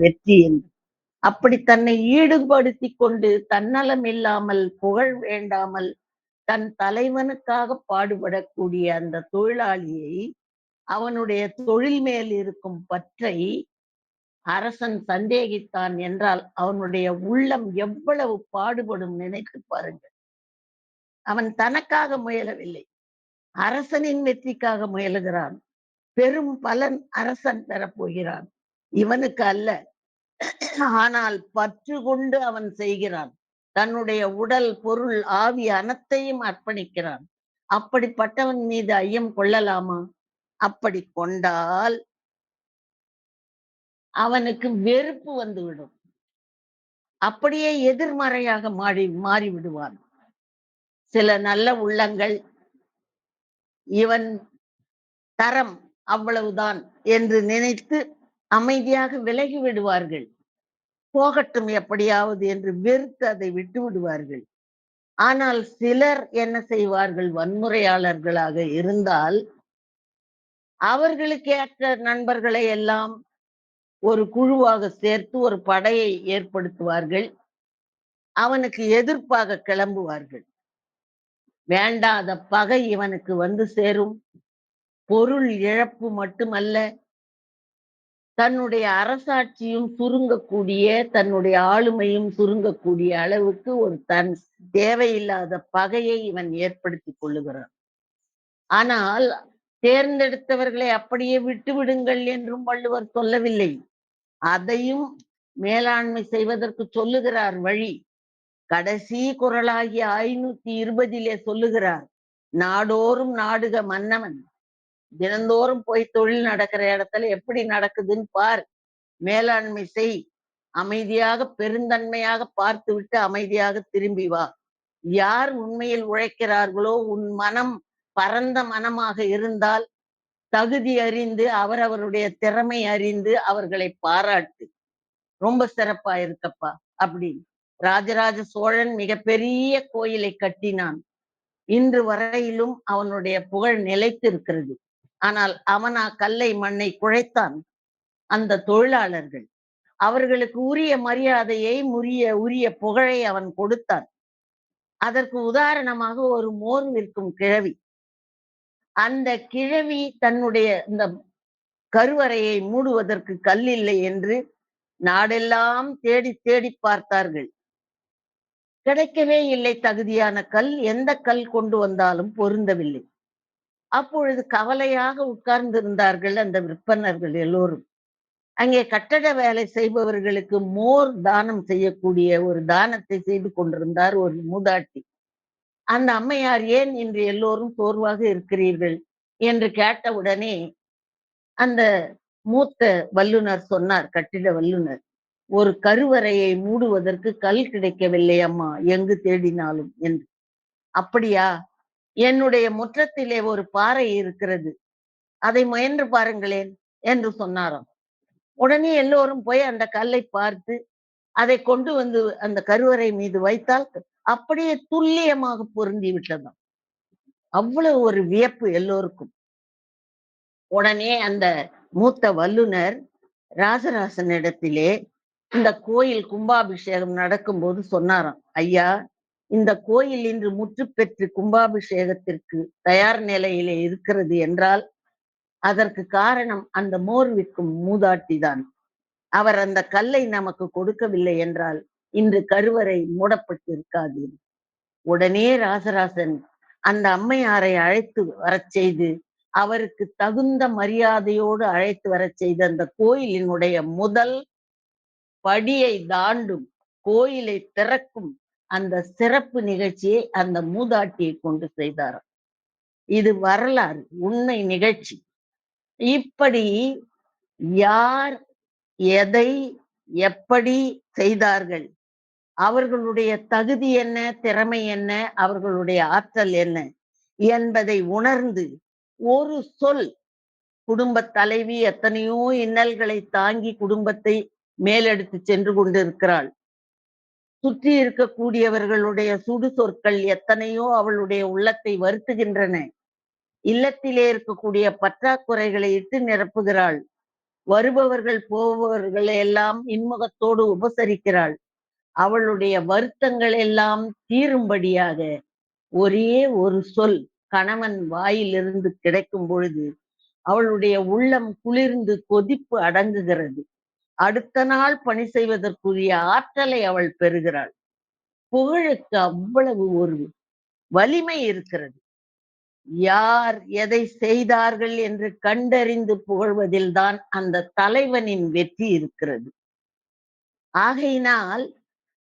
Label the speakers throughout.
Speaker 1: வெற்றி என்று. அப்படி தன்னை ஈடுபடுத்தி கொண்டு தன்னலம் இல்லாமல் புகழ் வேண்டாமல் தன் தலைவனுக்காக பாடுபடக்கூடிய அந்த தொழிலாளியை அவனுடைய தொழில் மேல் இருக்கும் பற்றை அரசன் சந்தேகித்தான் என்றால் அவனுடைய உள்ளம் எவ்வளவு பாடுபடும் நினைத்து பாருங்கள். அவன் தனக்காக முயலவில்லை. அரசனின் வெற்றிக்காக முயலுகிறான். பெரும் பலன் அரசன் பெறப்போகிறான். இவனுக்கு அல்ல. ஆனால் பற்று கொண்டு அவன் செய்கிறான். தன்னுடைய உடல் பொருள் ஆவி அனைத்தையும் அர்ப்பணிக்கிறான். அப்படிப்பட்டவன் மீது ஐயம் கொள்ளலாமா? அப்படி கொண்டால் அவனுக்கு வெறுப்பு வந்துவிடும். அப்படியே எதிர்மறையாக மாறி மாறி விடுவான் சில நல்ல உள்ளங்கள் இவன் தரம் அவ்வளவுதான் என்று நினைத்து அமைதியாக விலகி விடுவார்கள். போகட்டும் எப்படியாவது என்று வெறுத்து அதை விட்டு விடுவார்கள். ஆனால் சிலர் என்ன செய்வார்கள்? வன்முறையாளர்களாக இருந்தால் அவர்களுக்கு ஏற்ற நண்பர்களை எல்லாம் ஒரு குழுவாக சேர்த்து ஒரு படையை ஏற்படுத்துவார்கள். அவனுக்கு எதிர்ப்பாக கிளம்புவார்கள். வேண்டாத பகை இவனுக்கு வந்து சேரும். பொருள் இழப்பு மட்டுமல்ல தன்னுடைய அரசாட்சியும் சுருங்கக்கூடிய தன்னுடைய ஆளுமையும் சுருங்கக்கூடிய அளவுக்கு ஒரு தன் தேவையில்லாத பகையை இவன் ஏற்படுத்தி கொள்ளுகிறான். ஆனால் தேர்ந்தெடுத்தவர்களை அப்படியே விட்டு விடுங்கள் என்றும் வள்ளுவர் சொல்லவில்லை. அதையும் மேலாண்மை செய்வதற்கு சொல்லுகிறார் வழி. கடைசி குரலாகிய ஐநூத்தி இருபதிலே சொல்லுகிறார் நாடோறும் நாடுக மன்னவன் தினந்தோறும் போய் தொழில் நடக்கிற இடத்துல எப்படி நடக்குதுன்னு பார். மேலாண்மை செய். அமைதியாக பெருந்தன்மையாக பார்த்து விட்டு அமைதியாக திரும்பி வா. யார் உண்மையில் உழைக்கிறார்களோ உன் மனம் பரந்த மனமாக இருந்தால் தகுதி அறிந்து அவரவருடைய திறமை அறிந்து அவர்களை பாராட்டு. ரொம்ப சிறப்பா இருக்கப்பா அப்படின்னு. ராஜராஜ சோழன் மிகப்பெரிய கோயிலை கட்டினான். இன்று வரையிலும் அவனுடைய புகழ் நிலைத்து இருக்கிறது ஆனால் அவனா கல்லை மண்ணை குழைத்தான். அந்த தொழிலாளர்கள் அவர்களுக்கு உரிய மரியாதையை உரிய உரிய புகழை அவன் கொடுத்தான். அதற்கு உதாரணமாக ஒரு மோர் விற்கும் கிழவி. அந்த கிழவி தன்னுடைய இந்த கருவறையை மூடுவதற்கு கல் இல்லை என்று நாடெல்லாம் தேடி தேடி பார்த்தார்கள். கிடைக்கவே இல்லை தகுதியான கல். எந்த கல் கொண்டு வந்தாலும் பொருந்தவில்லை. அப்பொழுது கவலையாக உட்கார்ந்திருந்தார்கள் அந்த விற்பனர்கள் எல்லோரும். அங்கே கட்டட வேலை செய்பவர்களுக்கு மோர் தானம் செய்யக்கூடிய ஒரு தானத்தை செய்து கொண்டிருந்தார் ஒரு மூதாட்டி. அந்த அம்மையார் ஏன் இன்று எல்லோரும் சோர்வாக இருக்கிறீர்கள்? என்று கேட்டவுடனே அந்த மூத்த வல்லுனர் சொன்னார் கட்டிட வல்லுனர் ஒரு கருவறையை மூடுவதற்கு கல் கிடைக்கவில்லை அம்மா எங்கு தேடினாலும்? என்று. அப்படியா? என்னுடைய முற்றத்திலே ஒரு பாறை இருக்கிறது. அதை முயன்று பாருங்களேன் என்று சொன்னாராம். உடனே எல்லோரும் போய் அந்த கல்லை பார்த்து அதை கொண்டு வந்து அந்த கருவறை மீது வைத்தால் அப்படியே துல்லியமாக பொருந்தி விட்டதாம். அவ்வளவு ஒரு வியப்பு எல்லோருக்கும். உடனே அந்த மூத்த வல்லுனர் ராசராசனிடத்திலே இந்த கோயில் கும்பாபிஷேகம் நடக்கும்போது சொன்னாராம். ஐயா இந்த கோயில் இன்று முற்று பெற்று கும்பாபிஷேகத்திற்கு தயார் நிலையிலே இருக்கிறது என்றால் அதற்கு காரணம் அந்த மோர் விற்கும் மூதாட்டிதான். அவர் அந்த கல்லை நமக்கு கொடுக்கவில்லை என்றால் இன்று கருவறை மூடப்பட்டிருக்காது உடனே ராசராசன் அந்த அம்மையாரை அழைத்து வரச் செய்து அவருக்கு தகுந்த மரியாதையோடு அழைத்து வரச் செய்த அந்த கோயிலினுடைய முதல் படியை தாண்டும் கோயிலை திறக்கும் அந்த சிறப்பு நிகழ்ச்சியை அந்த மூதாட்டியை கொண்டு செய்தாராம். இது வரலாறு உண்மை நிகழ்ச்சி. இப்படி யார் எதை எப்படி செய்தார்கள்? அவர்களுடைய தகுதி என்ன திறமை என்ன அவர்களுடைய ஆற்றல் என்ன என்பதை உணர்ந்து ஒரு சொல் குடும்ப தலைவி எத்தனையோ இன்னல்களை தாங்கி குடும்பத்தை மேலெடுத்து சென்று கொண்டிருக்கிறாள். சுற்றி இருக்கக்கூடியவர்களுடைய சுடு சொற்கள் எத்தனையோ அவளுடைய உள்ளத்தை வருத்துகின்றன. இல்லத்திலே இருக்கக்கூடிய பற்றாக்குறைகளை இட்டு நிரப்புகிறாள். வருபவர்கள் போபவர்களை எல்லாம் இன்முகத்தோடு உபசரிக்கிறாள். அவளுடைய வருத்தங்கள் எல்லாம் தீரும்படியாக ஒரே ஒரு சொல் கணவன் வாயிலிருந்து கிடைக்கும் பொழுது அவளுடைய உள்ளம் குளிர்ந்து கொதிப்பு அடங்குகிறது. அடுத்த நாள் பணி செய்வதற்குரிய ஆற்றலை அவள் பெறுகிறாள். புகழுக்கு அவ்வளவு ஒரு வலிமை இருக்கிறது. யார் எதை செய்தார்கள் என்று கண்டறிந்து புகழ்வதில்தான் அந்த தலைவனின் வெற்றி இருக்கிறது. ஆகையினால்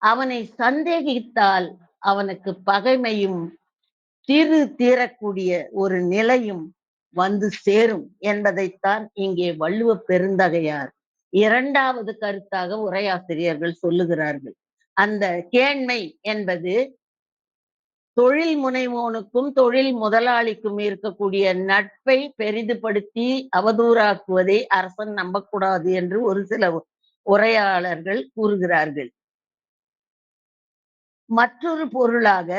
Speaker 1: அவனை சந்தேகித்தால் அவனுக்கு பகைமையும் திரு தீரக்கூடிய ஒரு நிலையும் வந்து சேரும் என்பதைத்தான் இங்கே வள்ளுவ பெருந்தகையார் இரண்டாவது கருத்தாக உரையாசிரியர்கள் சொல்லுகிறார்கள். அந்த கேண்மை என்பது தொழில் முனைவோனுக்கும் தொழில் முதலாளிக்கும் இருக்கக்கூடிய நட்பை பெரிதுபடுத்தி அவதூறாக்குவதை அரசன் நம்பக்கூடாது என்று ஒரு சில உரையாளர்கள் கூறுகிறார்கள். மற்றொரு பொருளாக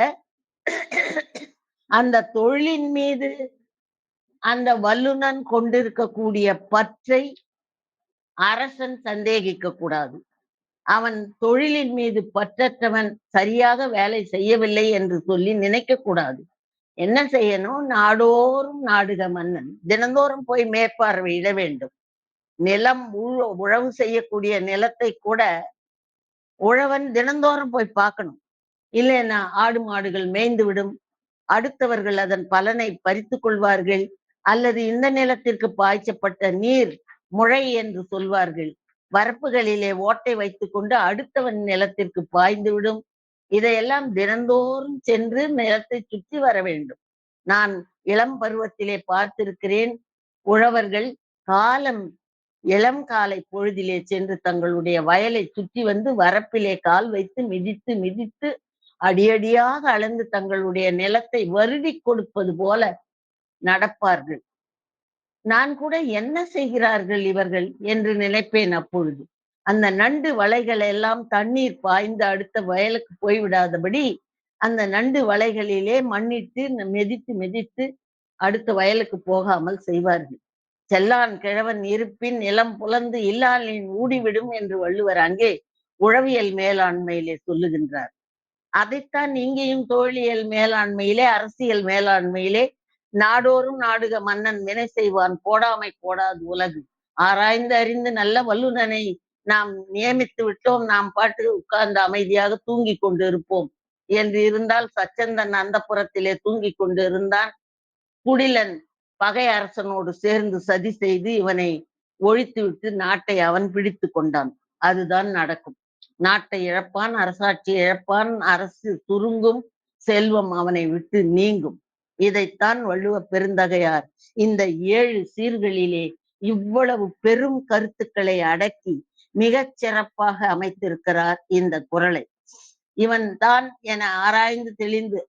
Speaker 1: அந்த தொழிலின் மீது அந்த வல்லுனன் கொண்டிருக்கக்கூடிய பற்றை அரசன் சந்தேகிக்க கூடாது அவன் தொழிலின் மீது பற்றற்றவன் சரியாக வேலை செய்யவில்லை என்று சொல்லி நினைக்க கூடாது என்ன செய்யணும்? நாடோறும் நாடுக மன்னன். தினந்தோறும் போய் மேற்பார்வையிட வேண்டும். நிலம் உழவு செய்யக்கூடிய நிலத்தை கூட உழவன் தினந்தோறும் போய் பார்க்கணும். இல்லைன்னா ஆடு மாடுகள் மேய்ந்து விடும். அடுத்தவர்கள் அதன் பலனை பறித்து கொள்வார்கள். அல்லது இந்த நிலத்திற்கு பாய்ச்சப்பட்ட நீர் முளை என்று சொல்வார்கள். வரப்புகளிலே ஓட்டை வைத்துக் கொண்டு அடுத்தவன் நிலத்திற்கு பாய்ந்து விடும். இதையெல்லாம் தினந்தோறும் சென்று நிலத்தை சுற்றி வர வேண்டும். நான் இளம் பருவத்திலே பார்த்திருக்கிறேன். உழவர்கள் காலம் இளம் காலை பொழுதிலே சென்று தங்களுடைய வயலை சுற்றி வந்து வரப்பிலே கால் வைத்து மிதித்து மிதித்து அடியடியாக அளந்து தங்களுடைய நிலத்தை வருடி கொடுப்பது போல நடப்பார்கள். நான் கூட என்ன செய்கிறார்கள் இவர்கள் என்று நினைப்பேன் அப்பொழுது. அந்த நண்டு வலைகள் எல்லாம் தண்ணீர் பாய்ந்து அடுத்த வயலுக்கு போய்விடாதபடி அந்த நண்டு வலைகளிலே மண்ணிட்டு மெதித்து மெதித்து அடுத்த வயலுக்கு போகாமல் செய்வார்கள். செல்லான் கிழவன் இருப்பின் நிலம் புலந்து இல்லாலின் ஊடிவிடும் என்று வள்ளுவர் அங்கே உழவியல் மேலாண்மையிலே சொல்லுகின்றார். அதைத்தான் இங்கேயும் தோழியல் மேலாண்மையிலே அரசியல் மேலாண்மையிலே நாடோறும் நாடுக மன்னன் வினை செய்வான். போடாமை போடாது உலகு. ஆராய்ந்து அறிந்து நல்ல வல்லுநனை நாம் நியமித்து விட்டோம். நாம் பாட்டு உட்கார்ந்து அமைதியாக தூங்கி கொண்டு இருப்போம் என்று இருந்தால் சச்சந்தன் அந்த புறத்திலே தூங்கி கொண்டு இருந்தான் குடிலன் பகை அரசனோடு சேர்ந்து சதி செய்து இவனை ஒழித்து விட்டு நாட்டை அவன் பிடித்து கொண்டான். அதுதான் நடக்கும். நாட்டை இழப்பான் அரசாட்சி இழப்பான் அரசு சுருங்கும் செல்வம் அவனை விட்டு நீங்கும். இதைத்தான் வள்ளுவ பெருந்தகையார் இந்த ஏழு சீர்களிலே இவ்வளவு பெரும் கருத்துக்களை அடக்கி மிகச் சிறப்பாக அமைத்திருக்கிறார் இந்த குரலை. இவன் தான் என ஆராய்ந்து தெளிந்து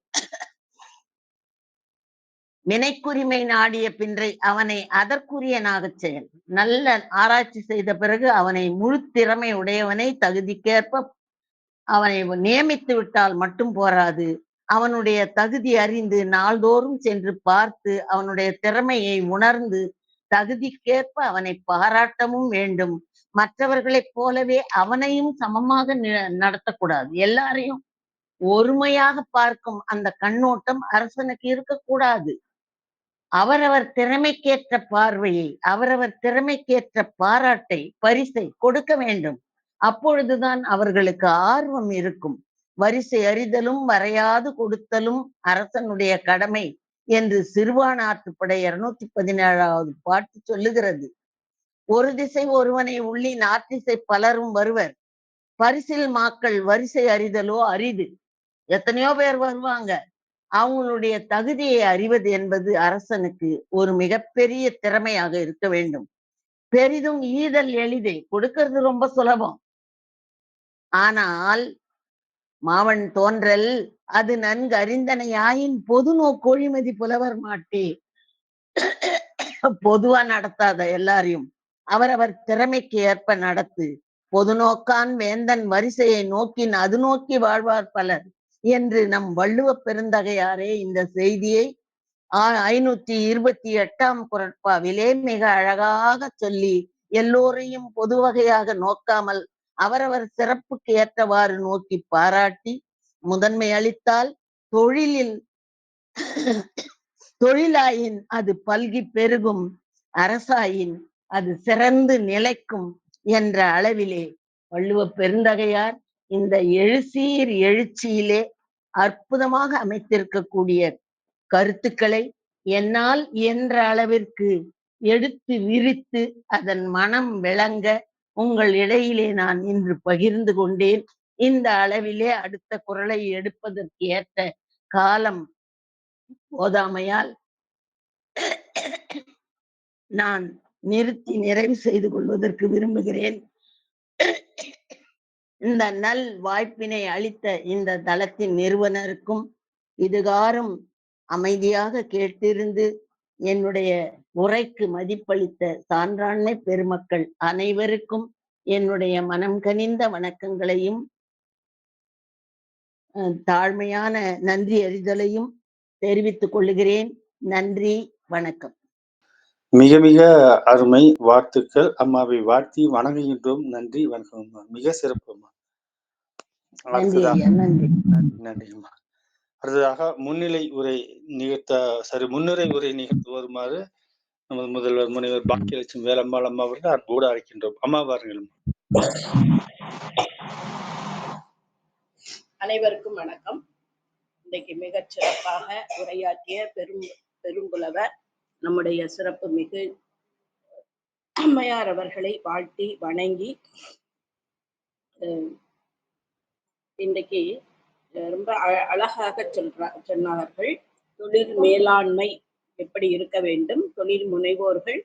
Speaker 1: வினைக்குரிமை நாடிய பின்றை அவனை அதற்குரியனாகச் செயல். நல்ல ஆராய்ச்சி செய்த பிறகு அவனை முழு திறமை உடையவனை தகுதிக்கேற்ப அவனை நியமித்து விட்டால் மட்டும் போராது. அவனுடைய தகுதி அறிந்து நாள்தோறும் சென்று பார்த்து அவனுடைய திறமையை உணர்ந்து தகுதிக்கேற்ப அவனை பாராட்டவும் வேண்டும். மற்றவர்களைப் போலவே அவனையும் சமமாக நடத்தக்கூடாது. எல்லாரையும் ஒருமையாக பார்க்கும் அந்த கண்ணோட்டம் அரசனுக்கு இருக்கக்கூடாது. அவரவர் திறமைக்கேற்ற பார்வையை அவரவர் திறமைக்கேற்ற பாராட்டை பரிசை கொடுக்க வேண்டும். அப்பொழுதுதான் அவர்களுக்கு ஆர்வம் இருக்கும். வரிசை அறிதலும் வரையாது கொடுத்தலும் அரசனுடைய கடமை என்று சிறுவானாற்றுப்படை இருநூத்தி பதினேழாவது பாட்டு சொல்லுகிறது. ஒரு திசை ஒருவனை உள்ளி நாற்றிசை பலரும் வருவர். பரிசில் மாக்கள் வரிசை அறிதலோ அரிது. எத்தனையோ பேர் வருவாங்க. அவங்களுடைய தகுதியை அறிவது என்பது அரசனுக்கு ஒரு மிகப்பெரிய திறமையாக இருக்க வேண்டும். பெரிதும் ஈதல் எளிதே கொடுக்கிறது ரொம்ப சுலபம். ஆனால் மாவன் தோன்றல் அது நன்கு அறிந்தனையாயின் பொது நோக்கொழிமதி புலவர் மாட்டே. பொதுவா நடத்தாத எல்லாரையும் அவரவர் திறமைக்கு ஏற்ப நடத்து. பொது நோக்கான் வேந்தன் வரிசையை நோக்கின் அது நோக்கி வாழ்வார் பலர் என்று நம் வள்ளுவ பெருந்தகையாரே இந்த செய்தியை ஐநூத்தி இருபத்தி எட்டாம் குரட்பாவிலே மிக அழகாக சொல்லி எல்லோரையும் பொது வகையாக நோக்காமல் அவரவர் சிறப்புக்கு ஏற்றவாறு நோக்கி பாராட்டி முதன்மை அளித்தால் தொழிலில் தொழிலாயின் அது பல்கி பெருகும் அரசாயின் அது சிறந்து நிலைக்கும் என்ற அளவிலே வள்ளுவ பெருந்தகையார் இந்த எழுசீர் எழுச்சியிலே அற்புதமாக அமைத்திருக்கக்கூடிய கருத்துக்களை என்னால் இயன்ற அளவிற்கு எடுத்து விரித்து அதன் மனம் விளங்க உங்கள் இடையிலே நான் இன்று பகிர்ந்து கொண்டேன். இந்த அளவிலே அடுத்த குரலை எடுப்பதற்கு ஏற்ற காலம் போதாமையால் நான் நிறுத்தி நிறைவு செய்து கொள்வதற்கு விரும்புகிறேன். இந்த நல் வாய்ப்பினை அளித்த இந்த தளத்தின் நிறுவனருக்கும் இதுகாரும் அமைதியாக கேட்டிருந்து என்னுடைய உரைக்கு மதிப்பளித்த சான்றாண்மை பெருமக்கள் அனைவருக்கும் என்னுடைய மனம் கனிந்த வணக்கங்களையும் தாழ்மையான நன்றி அறிதலையும் தெரிவித்துக் கொள்ளுகிறேன் நன்றி வணக்கம்.
Speaker 2: மிக மிக அருமை வாழ்த்துக்கள். அம்மாவை வாழ்த்தி வணங்குகின்றோம். நன்றி வணக்கம் அம்மா. மிக சிறப்பு அம்மா.
Speaker 1: நன்றி
Speaker 2: அடுத்ததாக அடுத்ததாக முன்னிலை உரை நிகழ்த்த சரி முன்னுரை உரை நிகழ்த்து வருமாறு நமது முதல்வர் முனைவர் பாக்கியலட்சுமி வேலம்மாள் அம்மா அவர்கள் அன்போடு அழைக்கின்றோம். அம்மா வாருங்கள்
Speaker 3: அனைவருக்கும் வணக்கம். இன்றைக்கு மிகச் சிறப்பாக உரையாற்றிய பெரும் பெரும்புலவர் நம்முடைய சிறப்பு மிகு அம்மையார் அவர்களை வாழ்த்தி வணங்கி இன்றைக்கு ரொம்ப அழ- அழகாக சொல்ற சொன்னார்கள். தொழில் மேலாண்மை எப்படி இருக்க வேண்டும்? தொழில் முனைவோர்கள்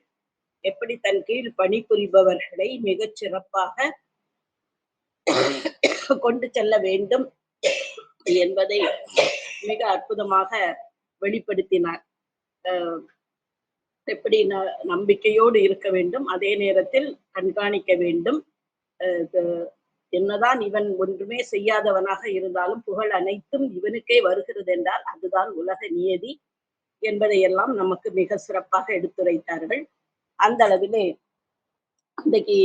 Speaker 3: எப்படி தன் கீழ் பணிபுரிபவர்களை மிகச் சிறப்பாக கொண்டு செல்ல வேண்டும் என்பதை மிக அற்புதமாக வெளிப்படுத்தினார். அஹ் எப்படி ந- நம்பிக்கையோடு இருக்க வேண்டும் அதே நேரத்தில் கண்காணிக்க வேண்டும். அஹ் என்னதான் இவன் ஒன்றுமே செய்யாதவனாக இருந்தாலும் புகழ் அனைத்தும் இவனுக்கே வருகிறது என்றால் அதுதான் உலக நியதி என்பதை எல்லாம் நமக்கு மிக சிறப்பாக எடுத்துரைத்தார்கள். அந்த அளவிலே இன்றைக்கு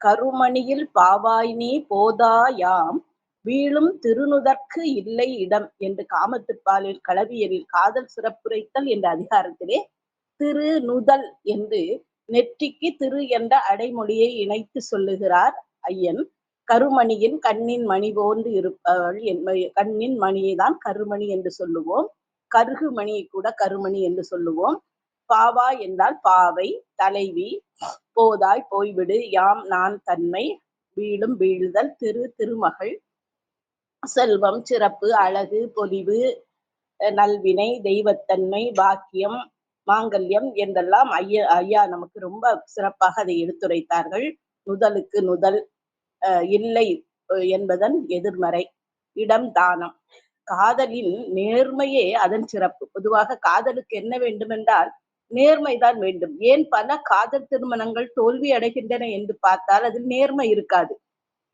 Speaker 3: கருமணியில் பாவாய் நீ போதாயாம் வீழும் திருநுதற்கு இல்லை இடம் என்று காமத்துப்பாலில் களவியலில் காதல் சிறப்புரைத்தல் என்ற அதிகாரத்திலே திருநுதல் என்று நெற்றிக்கு திரு என்ற அடைமொழியை இணைத்து சொல்லுகிறார் ஐயன். கருமணியின் கண்ணின் மணி போன்று இருப்பவள் கண்ணின் மணியை தான் கருமணி என்று சொல்லுவோம். கருகு மணியை கூட கருமணி என்று சொல்லுவோம். பாவா என்றால் பாவை தலைவி போதாய் போய்விடு யாம் நான் தன்மை வீழும் வீழ்தல் திரு திருமகள் செல்வம் சிறப்பு அழகு பொலிவு அஹ் நல்வினை தெய்வத்தன்மை பாக்கியம் மாங்கல்யம் என்றெல்லாம் ஐயா ஐயா நமக்கு ரொம்ப சிறப்பாக அதை எடுத்துரைத்தார்கள். நுதலுக்கு நுதல் அஹ் இல்லை என்பதன் எதிர்மறை இடம் தானம். காதலின் நேர்மையே அதன் சிறப்பு. பொதுவாக காதலுக்கு என்ன வேண்டுமென்றால் நேர்மைதான் வேண்டும். ஏன் பல காதல் திருமணங்கள் தோல்வி அடைகின்றன என்று பார்த்தால் அதில் நேர்மை இருக்காது.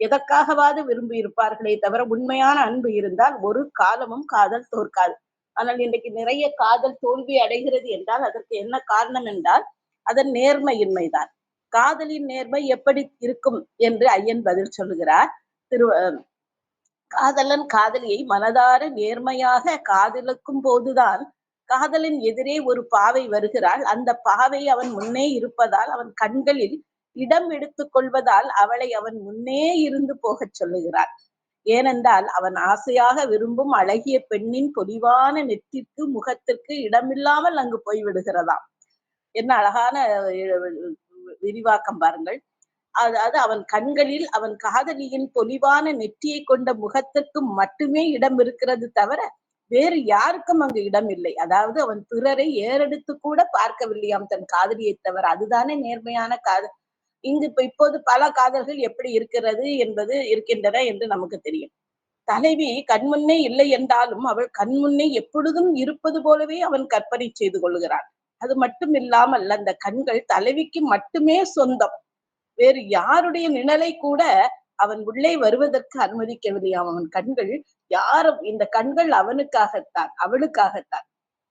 Speaker 3: எதற்காகவாது விரும்பி இருப்பார்களே தவிர உண்மையான அன்பு இருந்தால் ஒரு காலமும் காதல் தோற்காது. ஆனால் இன்றைக்கு நிறைய காதல் தோல்வி அடைகிறது என்றால் அதற்கு என்ன காரணம் என்றால் அதன் நேர்மையின்மைதான். காதலின் நேர்மை எப்படி இருக்கும் என்று ஐயன் பதில் சொல்லுகிறார். திரு காதலன் காதலியை மனதார நேர்மையாக காதலிக்கும் போதுதான் காதலின் எதிரே ஒரு பாவை வருகிறாள். அந்த பாவை அவன் முன்னே இருப்பதால் அவன் கண்களில் இடம் எடுத்துக் கொள்வதால் அவளை அவன் முன்னே இருந்து போகச் சொல்லுகிறார் ஏனென்றால் அவன் ஆசையாக விரும்பும் அழகிய பெண்ணின் பொலிவான நெற்றிற்கு முகத்திற்கு இடமில்லாமல் அங்கு போய்விடுகிறதாம் என்ன அழகான விரிவாக்கம் பாருங்கள். அதாவது அவன் கண்களில் அவன் காதலியின் பொலிவான நெற்றியை கொண்ட முகத்திற்கு மட்டுமே இடம் இருக்கிறது தவிர வேறு யாருக்கும் அங்கு இடம் இல்லை. அதாவது அவன் பிறரை ஏறெடுத்து கூட பார்க்கவில்லையாம் தன் காதலியை தவிர. அதுதானே நேர்மையான காதல் இங்கு இப்ப இப்போது பல காதல்கள் எப்படி இருக்கிறது என்பது இருக்கின்றன என்று நமக்கு தெரியும். தலைவி கண்முன்னே இல்லை என்றாலும் அவள் கண்முன்னே எப்பொழுதும் இருப்பது போலவே அவன் கற்பனை செய்து கொள்கிறான் அது மட்டும் இல்லாமல் அந்த கண்கள் தலைவிக்கு மட்டுமே சொந்தம். வேறு யாருடைய நிழலை கூட அவன் உள்ளே வருவதற்கு அனுமதிக்கவில்லையாம் அவன் கண்கள் யாரும் இந்த கண்கள் அவனுக்காகத்தான் அவளுக்காகத்தான்.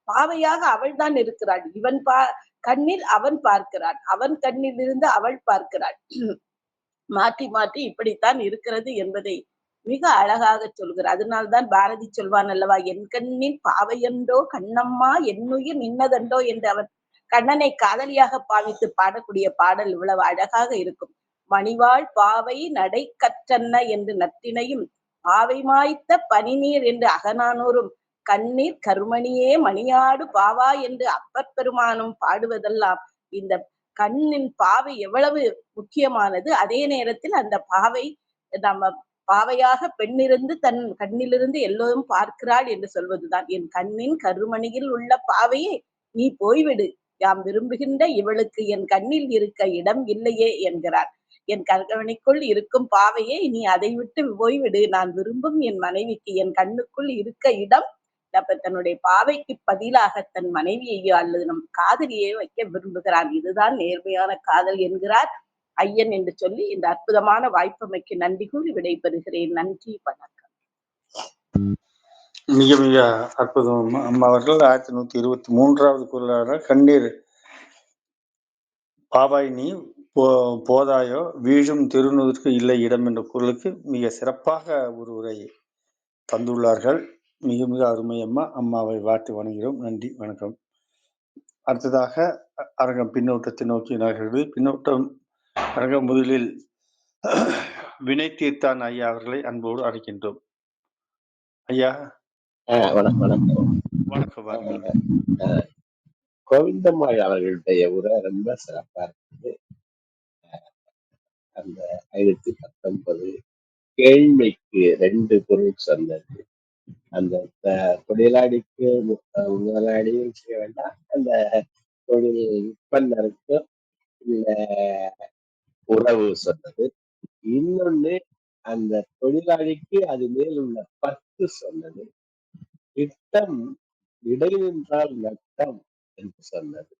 Speaker 3: பாவையாக அவள்தான் இருக்கிறாள். இவன் பா கண்ணில் அவன் பார்க்கிறான். அவன் கண்ணில் இருந்து அவள் பார்க்கிறாள். மாற்றி மாற்றி இப்படித்தான் இருக்கிறது என்பதை மிக அழகாக சொல்கிறார். அதனால்தான் பாரதி சொல்வான் அல்லவா என் கண்ணின் பாவையண்டோ கண்ணம்மா என்னுயிர் நின்னதண்டோ என்று அவன் கண்ணனை காதலியாக பாவித்து பாடக்கூடிய பாடல் இவ்வளவு அழகாக இருக்கும். மணிவாள் பாவை நடை கற்றன்ன என்று நற்றினையும் பாவை மாய்த்த பனிநீர் என்று அகநானூரும் கண்ணீர் கருமணியே மணியாடு பாவா என்று அப்பர் பெருமானும் பாடுவதெல்லாம் இந்த கண்ணின் பாவை எவ்வளவு முக்கியமானது அதே நேரத்தில் அந்த பாவை நம்ம பாவையாக பெண்ணிருந்து தன் கண்ணிலிருந்து எல்லோரும் பார்க்கிறாள் என்று சொல்வதுதான். என் கண்ணின் கருமணியில் உள்ள பாவையே நீ போய்விடு. யாம் விரும்புகின்ற இவளுக்கு என் கண்ணில் இருக்க இடம் இல்லையே என்கிறார். என் கண்கவனிக்குள் இருக்கும் பாவையே நீ அதை விட்டு போய்விடு. நான் விரும்பும் என் மனைவிக்கு என் கண்ணுக்குள் இருக்க இடம் அப்ப தன்னுடைய பாவைக்கு பதிலாக தன் மனைவியையோ அல்லது நம் காதலியை வைக்க விரும்புகிறான். இதுதான் நேர்மையான காதல் என்கிறார் ஐயன் என்று சொல்லி இந்த அற்புதமான வாய்ப்பமைக்கு நன்றி கூறி விடைபெறுகிறேன். நன்றி வணக்கம்.
Speaker 2: மிக மிக அற்புதம். அம்மா. அவர்கள் ஆயிரத்தி நூத்தி இருபத்தி மூன்றாவது குரலாக கண்ணீர். பாவாய் நீ போ- போதாயோ வீழும் திருநூறுக்கு இல்லை இடம் என்ற குரலுக்கு மிக சிறப்பாக ஒரு உரை தந்துள்ளார்கள். மிக மிக அருமை அம்மா. அம்மாவை வாழ்த்து வணங்குகிறோம். நன்றி வணக்கம். அடுத்ததாக அரங்கம் பின்னோட்டத்தை நோக்கி நகர்கிறது பின்னோட்டம் அரங்கம் முதலில் வினை தீர்த்தான் ஐயா அவர்களை அன்போடு அழைக்கின்றோம். ஐயா.
Speaker 4: வணக்கம் வணக்கம். கோவிந்தம்மாள் அவர்களுடைய உரை ரொம்ப சிறப்பா இருக்குது. அந்த ஆயிரத்தி பத்தொன்பது கேள்விக்கு ரெண்டு பொருள் சொன்னது. அந்த தொழிலாளிக்கு அஹ் முதலாளியும் செய்ய வேண்டாம். அந்த தொழில் விற்பனருக்கு உள்ள உறவு சொன்னது. இன்னொன்னு அந்த தொழிலாளிக்கு அது மேல் உள்ள பத்து சொன்னது. திட்டம் இடைநின்றால் நட்டம் என்று சொன்னது.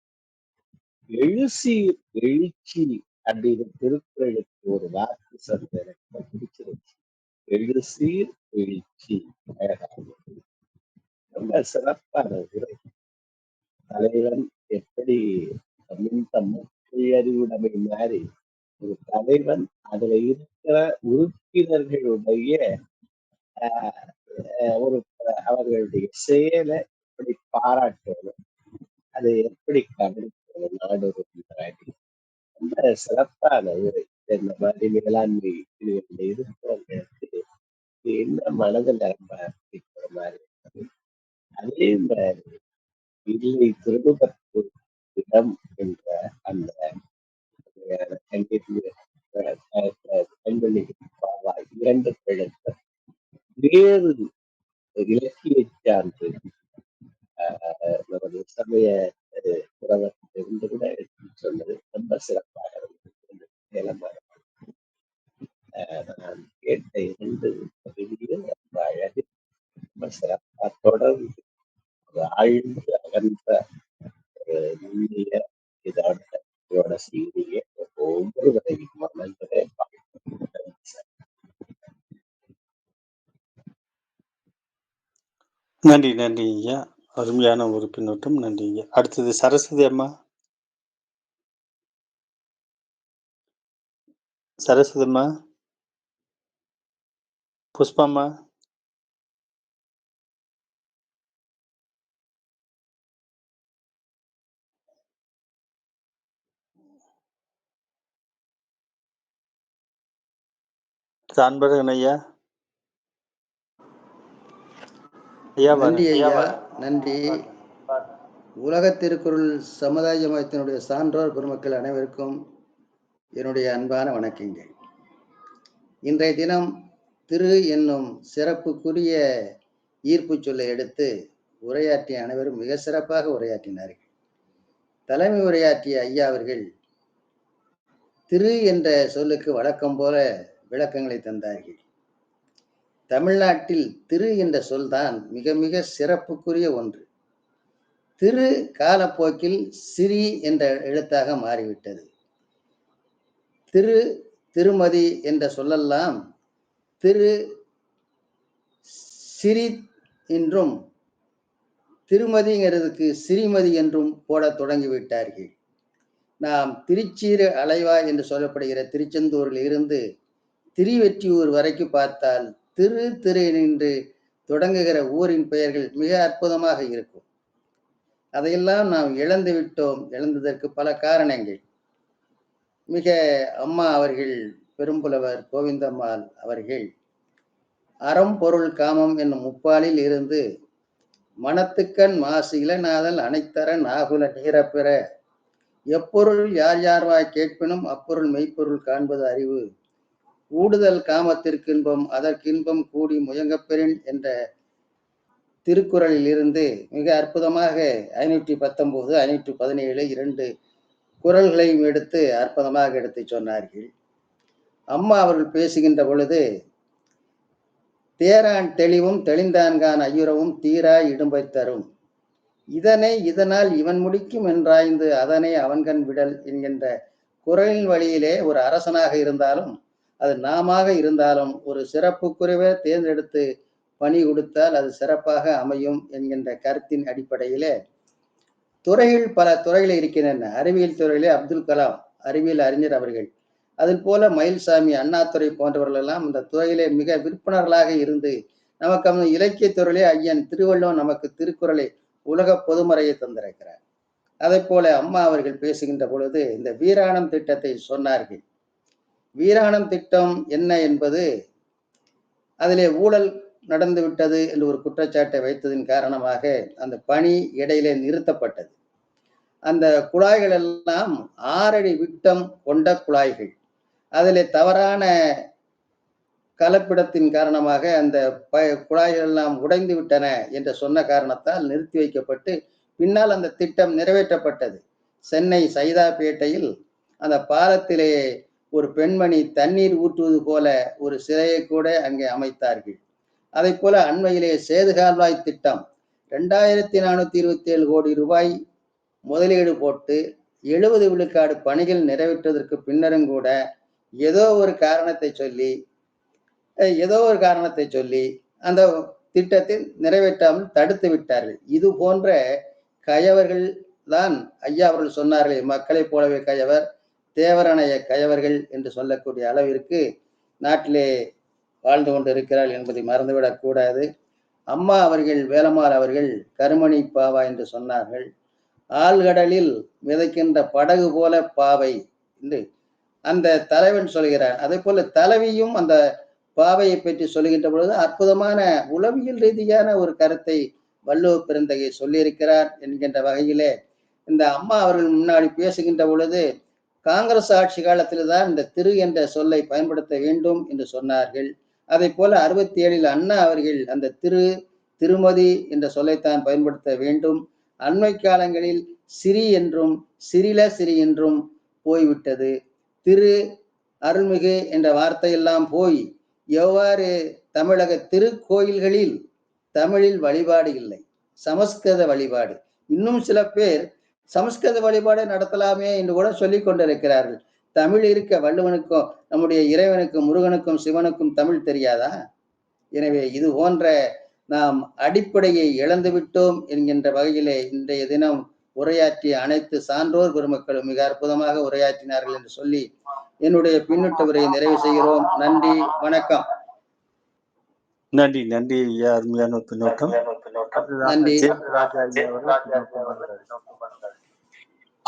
Speaker 4: எழுசி எழுச்சி அப்படின்னு திருக்குறளுக்கு ஒரு வாக்கு சொன்னது எனக்கு பிடிச்சிருச்சு பிடிச்சிருச்சு எழுசீர் எழுச்சி அழகானது ரொம்ப சிறப்பான உரை தலைவன் எப்படி மின்தம் அறிவுடைமை மாறி ஒரு தலைவன் அதுல இருக்கிற உறுப்பினர்களுடைய ஆஹ், ஆஹ், ஒரு அவர்களுடைய செயலை எப்படி பாராட்டணும் அதை எப்படி கவனிக்கணும் நாடொரு முன்னாடி ரொம்ப சிறப்பான உரை இந்த மாதிரி மேலாண்மை பிரிவுகளில் இருக்கிறவங்களுக்கு என்ன மனதில் ரொம்ப இருக்கிற மாதிரி இருக்குது. அதே மாதிரி இல்லை திருடுபத்து இடம் என்ற அந்த அஹ், கண்டிப்பாக, கண்மணி பாவா இரண்டு பிழத்த வேறு இலக்கிய சான்று அஹ், நமது சமய புறவத்திலிருந்து கூட எடுத்து சொன்னது ரொம்ப சிறப்பாக இருந்தது நான் கேட்ட இரண்டு பகுதியும் ரொம்ப அழகு ரொம்ப சிறப்பாக தொடர்ந்து ஒரு ஆழ்ந்து அகன்ற ஒரு நுண்ணிய இதோட இதோட செய்தியை ஒவ்வொருவரையும் மனதிலே பார்க்கணும்.
Speaker 2: நன்றி நன்றி ஐயா. அருமையான ஒரு பின்னோட்டம். நன்றி ஐயா. அடுத்தது சரஸ்வதி அம்மா. சரஸ்வதி அம்மா. புஷ்பம்மா? அன்பழகன் ஐயா. ஐயா
Speaker 5: நன்றி. ஐயா நன்றி. உலக திருக்குறள் சமுதாய ஜமாத்தினுடைய சான்றோர் பெருமக்கள் அனைவருக்கும் என்னுடைய அன்பான வணக்கங்கள். இன்றைய தினம் திரு என்னும் சிறப்புக்குரிய ஈர்ப்பு சொல்லை எடுத்து உரையாற்றிய அனைவரும் மிக சிறப்பாக உரையாற்றினார்கள். தலைமை உரையாற்றிய ஐயா அவர்கள் திரு என்ற சொல்லுக்கு வழக்கம் போல விளக்கங்களை தந்தார்கள். தமிழ்நாட்டில் திரு என்ற சொல்தான் மிக மிக சிறப்புக்குரிய ஒன்று. திரு காலப்போக்கில் சிறி என்ற எழுத்தாக மாறிவிட்டது. திரு திருமதி என்ற சொல்லெல்லாம் திரு சிரி என்றும் திருமதிங்கிறதுக்கு சிறிமதி என்றும் போட தொடங்கிவிட்டார்கள். நாம் திருச்சீர அலைவா என்று சொல்லப்படுகிற திருச்செந்தூரில் இருந்து திருவெற்றியூர் வரைக்கும் பார்த்தால் திரு திரு என்று தொடங்குகிற ஊரின் பெயர்கள் மிக அற்புதமாக இருக்கும். அதையெல்லாம் நாம் இழந்து விட்டோம் இழந்ததற்கு பல காரணங்கள். மிக அம்மா அவர்கள் பெரும்புலவர் கோவிந்தம்மாள் அவர்கள் அறம் பொருள் காமம் என்னும் முப்பாலில் இருந்து மனத்துக்கண் மாசு இளநாதல் அனைத்தர நாகுல நீரப்பெற எப்பொருள் யார் யார்வாய் கேட்பினும் அப்பொருள் மெய்ப்பொருள் காண்பது அறிவு. ஊடுதல் காமத்திற்கு இன்பம் அதற்கின்பம் கூடி முயங்கப்பெறின் என்ற திருக்குறளில் இருந்து மிக அற்புதமாக ஐநூற்றி பத்தொன்பது ஐநூற்றி பதினேழு இரண்டு குரல்களையும் எடுத்து அற்புதமாக எடுத்து சொன்னார்கள். அம்மா அவர்கள் பேசுகின்ற பொழுது தேரான் தெளிவும் தெளிந்தான்கான் ஐயுறவும் தீரா இடும்பை தரும். இதனை இதனால் இவன் முடிக்கும் என்றாய்ந்து அதனை அவன்கண் விடல் என்கின்ற குரலின் வழியிலே ஒரு அரசனாக இருந்தாலும் அது நாமாக இருந்தாலும் ஒரு சிறப்புக்குரியவை தேர்ந்தெடுத்து பணி கொடுத்தால் அது சிறப்பாக அமையும் என்கின்ற கருத்தின் அடிப்படையிலே துறைகள் பல துறைகள் இருக்கின்றன. அறிவியல் துறையிலே அப்துல் கலாம் அறிவியல் அறிஞர் அவர்கள். அதில் போல மயில்சாமி அண்ணாதுறை போன்றவர்கள் எல்லாம் இந்த துறையிலே மிக விற்பனர்களாக இருந்து நமக்கு அந்த இலக்கிய துறையிலே ஐயன் திருவள்ளுவன் நமக்கு திருக்குறளை உலக பொதுமறையை தந்திருக்கிறார். அதை போல அம்மா அவர்கள் பேசுகின்ற பொழுது இந்த வீராணம் திட்டத்தை சொன்னார்கள். வீராணம் திட்டம் என்ன என்பது அதிலே ஊழல் நடந்து விட்டது என்று ஒரு குற்றச்சாட்டை வைத்ததின் காரணமாக அந்த பணி இடையிலே நிறுத்தப்பட்டது. அந்த குழாய்கள் எல்லாம் ஆறடி விட்டம் கொண்ட குழாய்கள். அதில் தவறான கலப்பிடத்தின் காரணமாக அந்த ப குழாய்கள் எல்லாம் உடைந்து விட்டன என்று சொன்ன காரணத்தால் நிறுத்தி வைக்கப்பட்டு பின்னால் அந்த திட்டம் நிறைவேற்றப்பட்டது. சென்னை சைதாப்பேட்டையில் அந்த பாலத்திலே ஒரு பெண்மணி தண்ணீர் ஊற்றுவது போல ஒரு சிலையை கூட அங்கே அமைத்தார்கள். அதை போல அண்மையிலே சேதுகால்வாய் திட்டம் ரெண்டாயிரத்தி நானூத்தி இருபத்தி ஏழு கோடி ரூபாய் முதலீடு போட்டு எழுபது விழுக்காடு பணிகள் நிறைவேற்றதற்கு பின்னரும் கூட ஏதோ ஒரு காரணத்தை சொல்லி ஏதோ ஒரு காரணத்தை சொல்லி அந்த திட்டத்தை நிறைவேற்றாமல் தடுத்து விட்டார்கள். இது போன்ற கயவர்கள் தான் ஐயா அவர்கள் சொன்னார்கள் மக்களைப் போலவே கயவர் தேவரணைய கயவர்கள் என்று சொல்லக்கூடிய அளவிற்கு நாட்டிலே வாழ்ந்து கொண்டிருக்கிறார் என்பதை மறந்துவிடக்கூடாது அம்மா அவர்கள் வேலம்மாள் அவர்கள் கருமணி பாவா என்று சொன்னார்கள். ஆழ்கடலில் மிதக்கின்ற படகு போல பாவை என்று அந்த தலைவன் சொல்கிறார். அதே போல தலைவியும் அந்த பாவையை பற்றி சொல்லுகின்ற பொழுது அற்புதமான உளவியல் ரீதியான ஒரு கருத்தை வள்ளுவ பிறந்தகை சொல்லியிருக்கிறார் என்கின்ற வகையிலே இந்த அம்மா அவர்கள் முன்னாடி பேசுகின்ற பொழுது காங்கிரஸ் ஆட்சி காலத்தில் தான் இந்த திரு என்ற சொல்லை பயன்படுத்த வேண்டும் என்று சொன்னார்கள். அதை போல அறுபத்தி ஏழில் அண்ணா அவர்கள் அந்த திரு திருமதி என்ற சொல்லைத்தான் பயன்படுத்த வேண்டும். அண்மை காலங்களில் சிறி என்றும் சிறில சிறி என்றும் போய்விட்டது. திரு அருள்மிகு என்ற வார்த்தையெல்லாம் போய் எவ்வாறு தமிழக திருக்கோயில்களில் தமிழில் வழிபாடு இல்லை? சமஸ்கிருத வழிபாடு. இன்னும் சில பேர் சமஸ்கிருத வழிபாடு நடத்தலாமே என்று கூட சொல்லி கொண்டிருக்கிறார்கள். தமிழ் இருக்க வள்ளுவனுக்கும் நம்முடைய இறைவனுக்கும் முருகனுக்கும் சிவனுக்கும் தமிழ் தெரியாதா? எனவே இது போன்ற நாம் அடிப்படையை இழந்து விட்டோம் என்கின்ற வகையிலே இன்றைய தினம் உரையாற்றிய அனைத்து சான்றோர் பெருமக்களும் மிக அற்புதமாக உரையாற்றினார்கள் என்று சொல்லி என்னுடைய பின்னூட்ட உரையை நிறைவு செய்கிறோம். நன்றி வணக்கம்.
Speaker 2: நன்றி நன்றி ஐயா அருமையான பின்னோட்டம்.
Speaker 5: நன்றி.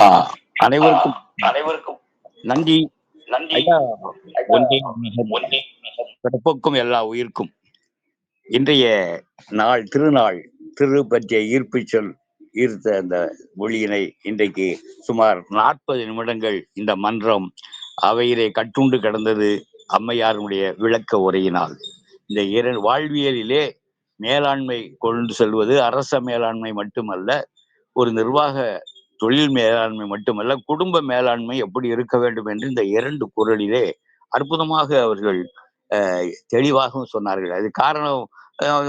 Speaker 6: ஆ, அனைவருக்கும் அனைவருக்கும் நன்றி. பிறப்புக்கும் எல்லா உயிர்க்கும் இன்றைய நாள் திருநாள் திரு பற்றிய ஈர்ப்பு சொல் ஈர்த்த அந்த மொழியினை இன்றைக்கு சுமார் நாற்பது நிமிடங்கள் இந்த மன்றம் அவையிலே கட்டுண்டு கிடந்தது அம்மையாருடைய விளக்க உரையினால். இந்த இரண்டு வாழ்வியலிலே மேலாண்மை கொண்டு செல்வது அரச மேலாண்மை மட்டுமல்ல ஒரு நிர்வாக தொழில் மேலாண்மை மட்டுமல்ல குடும்ப மேலாண்மை எப்படி இருக்க வேண்டும் என்று இந்த இரண்டு குரலிலே அற்புதமாக அவர்கள் தெளிவாகவும் சொன்னார்கள். அது காரணம்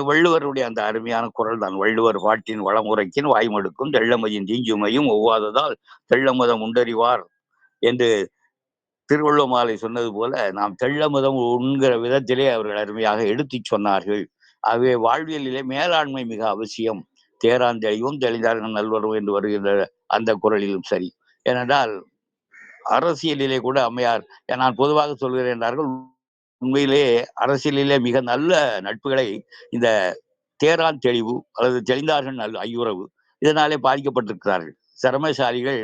Speaker 6: வள்ளுவருடைய அந்த அருமையான குரல் தான். வள்ளுவர் பாட்டின் வளமுறைக்கின் வாய்மடுக்கும் தெள்ளமையின் தீஞ்சுமையும் ஒவ்வாததால் தெள்ளமதம் உண்டறிவார் என்று திருவள்ளுவமாலை சொன்னது போல நாம் தெள்ளமதம் உண்கிற விதத்திலே அவர்கள் அருமையாக எடுத்துச் சொன்னார்கள். ஆகவே வாழ்வியலிலே மேலாண்மை மிக அவசியம். தேரான் தெளிவும் தெளிந்தார்கள் நல்வரும் என்று வருகின்ற அந்த குரலிலும் சரி. ஏனென்றால் அரசியலிலே கூட அம்மையார் நான் பொதுவாக சொல்கிறேன் என்றார்கள் உண்மையிலே அரசியலிலே மிக நல்ல நட்புகளை இந்த தேரான் தெளிவு அல்லது தெளிந்தார்கள் நல்ல ஐயுறவு இதனாலே பாதிக்கப்பட்டிருக்கிறார்கள். சிரமசாலிகள்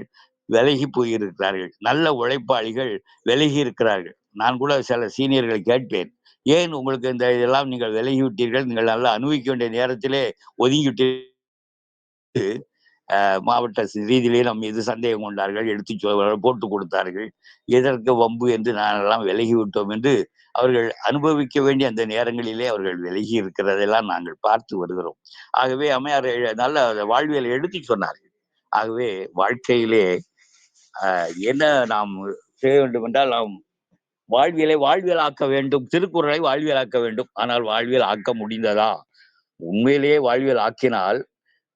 Speaker 6: விலகி போயிருக்கிறார்கள். நல்ல உழைப்பாளிகள் விலகி இருக்கிறார்கள். நான் கூட சில சீனியர்களை கேட்பேன். ஏன் உங்களுக்கு இந்த இதெல்லாம் நீங்கள் விலகி விட்டீர்கள்? நீங்கள் நல்லா அனுபவிக்க வேண்டிய நேரத்திலே ஒதுங்கிவிட்டு மாவட்ட ரீதியிலே நம் மீது சந்தேகம் கொண்டார்கள் எடுத்து போட்டு கொடுத்தார்கள். எதற்கு வம்பு என்று நான் விலகி விட்டோம் என்று அவர்கள் அனுபவிக்க வேண்டிய அந்த நேரங்களிலே அவர்கள் விலகி இருக்கிறதெல்லாம் நாங்கள் பார்த்து வருகிறோம். ஆகவே அம்மையார் நல்ல வாழ்வியல் எடுத்து சொன்னார்கள். ஆகவே வாழ்க்கையிலே என்ன நாம் செய்ய வேண்டும் என்றால் நாம் வாழ்வியலை வாழ்வியல் ஆக்க வேண்டும் திருக்குறளை வாழ்வியல் ஆக்க வேண்டும். ஆனால் வாழ்வியல் ஆக்க முடிந்ததா? உண்மையிலேயே வாழ்வியல் ஆக்கினால்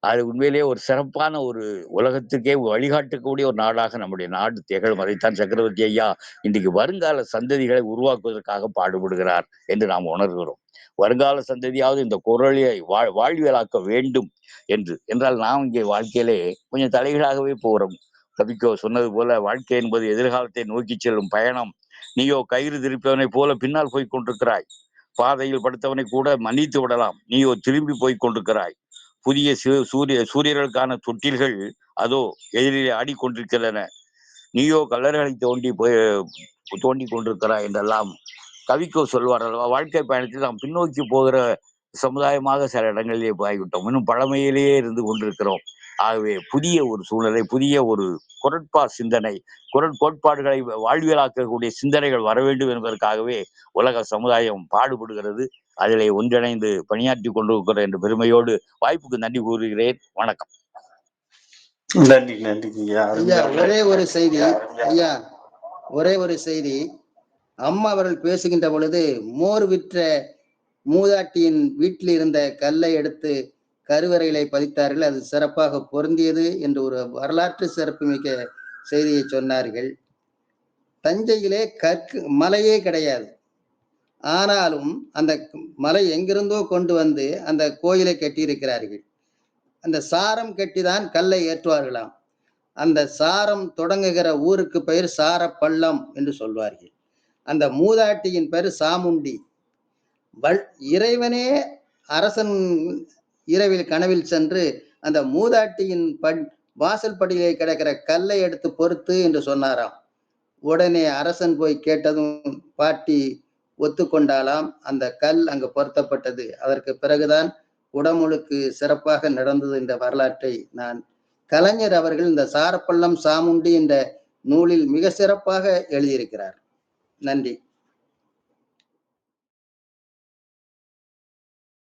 Speaker 6: அது உண்மையிலேயே ஒரு சிறப்பான ஒரு உலகத்துக்கே வழிகாட்டக்கூடிய ஒரு நாடாக நம்முடைய நாடு திகழும். அதைத்தான் சக்கரவர்த்தி ஐயா இன்றைக்கு வருங்கால சந்ததிகளை உருவாக்குவதற்காக பாடுபடுகிறார் என்று நாம் உணர்கிறோம். வருங்கால சந்ததியாவது இந்த குரலை வா வாழ்வியலாக்க வேண்டும் என்று. என்றால் நாம் இங்கே வாழ்க்கையிலே கொஞ்சம் தலைகீழாகவே போகிறோம். கவிக்கோ சொன்னது போல வாழ்க்கை என்பது எதிர்காலத்தை நோக்கி செல்லும் பயணம். நீயோ கயிறு திருப்பவனை போல பின்னால் போய் கொண்டிருக்கிறாய். பாதையில் படுத்தவனை கூட மன்னித்து விடலாம். நீயோ திரும்பி போய் கொண்டிருக்கிறாய். புதிய சூரிய சூரியர்களுக்கான தொட்டில்கள் அதோ எதிரிலே ஆடிக்கொண்டிருக்கின்றன. நீயோ கல்லறைகளை தோண்டி போய் தோண்டி கொண்டிருக்கிறாய் என்றெல்லாம் கவிக்கோ சொல்வார் அல்லவா? வாழ்க்கை பயணத்தில் நாம் பின்னோக்கி போகிற சமுதாயமாக சில இடங்களிலே போய்விட்டோம். இன்னும் பழமையிலேயே இருந்து கொண்டிருக்கிறோம். ஆகவே புதிய ஒரு சூழ்நிலை புதிய ஒரு குரட்பா சிந்தனை குரல் கோட்பாடுகளை வாழ்வியலாக்கக்கூடிய சிந்தனைகள் வர வேண்டும் என்பதற்காகவே உலக சமுதாயம் பாடுபடுகிறது. அதிலே ஒன்றிணைந்து பணியாற்றி கொண்டிருக்கிறோம் என்ற பெருமையோடு வாய்ப்புக்கு நன்றி கூறுகிறேன். வணக்கம்.
Speaker 2: நன்றி நன்றிங்க ஐயா.
Speaker 5: ஒரே ஒரு செய்தி. ஐயா ஒரே ஒரு செய்தி. அம்மா அவர்கள் பேசுகின்ற பொழுது மோர் விற்ற மூதாட்டியின் வீட்டில் இருந்த கல்லை எடுத்து கருவறையிலே பதித்தார்கள். அது சிறப்பாக பொருந்தியது என்று ஒரு வரலாற்று சிறப்புமிக்க செய்தியை சொன்னார்கள். தஞ்சையிலே கற்கு மலையே கிடையாது. ஆனாலும் அந்த மலை எங்கிருந்தோ கொண்டு வந்து அந்த கோயிலை கட்டியிருக்கிறார்கள். அந்த சாரம் கட்டிதான் கல்லை ஏற்றுவார்களாம். அந்த சாரம் தொடங்குகிற ஊருக்கு பெயர் சாரப்பள்ளம் என்று சொல்வார்கள். அந்த மூதாட்டியின் பெயர் சாமுண்டி. வள் இறைவனே அரசன் இரவில் கனவில் சென்று அந்த மூதாட்டியின் பட் வாசல் படியிலே கிடக்கிற கல்லை எடுத்து பொறுத்து என்று சொன்னாராம். உடனே அரசன் போய் கேட்டதும் பாட்டி ஒத்துக்கொண்டாலாம். அந்த கல் அங்கு பொருத்தப்பட்டது. அதற்கு பிறகுதான் உடமுழுக்கு சிறப்பாக நடந்தது என்ற வரலாற்றை நான். கலைஞர் அவர்கள் இந்த சாரப்பள்ளம் சாமுண்டி என்ற நூலில் மிக சிறப்பாக எழுதியிருக்கிறார். நன்றி.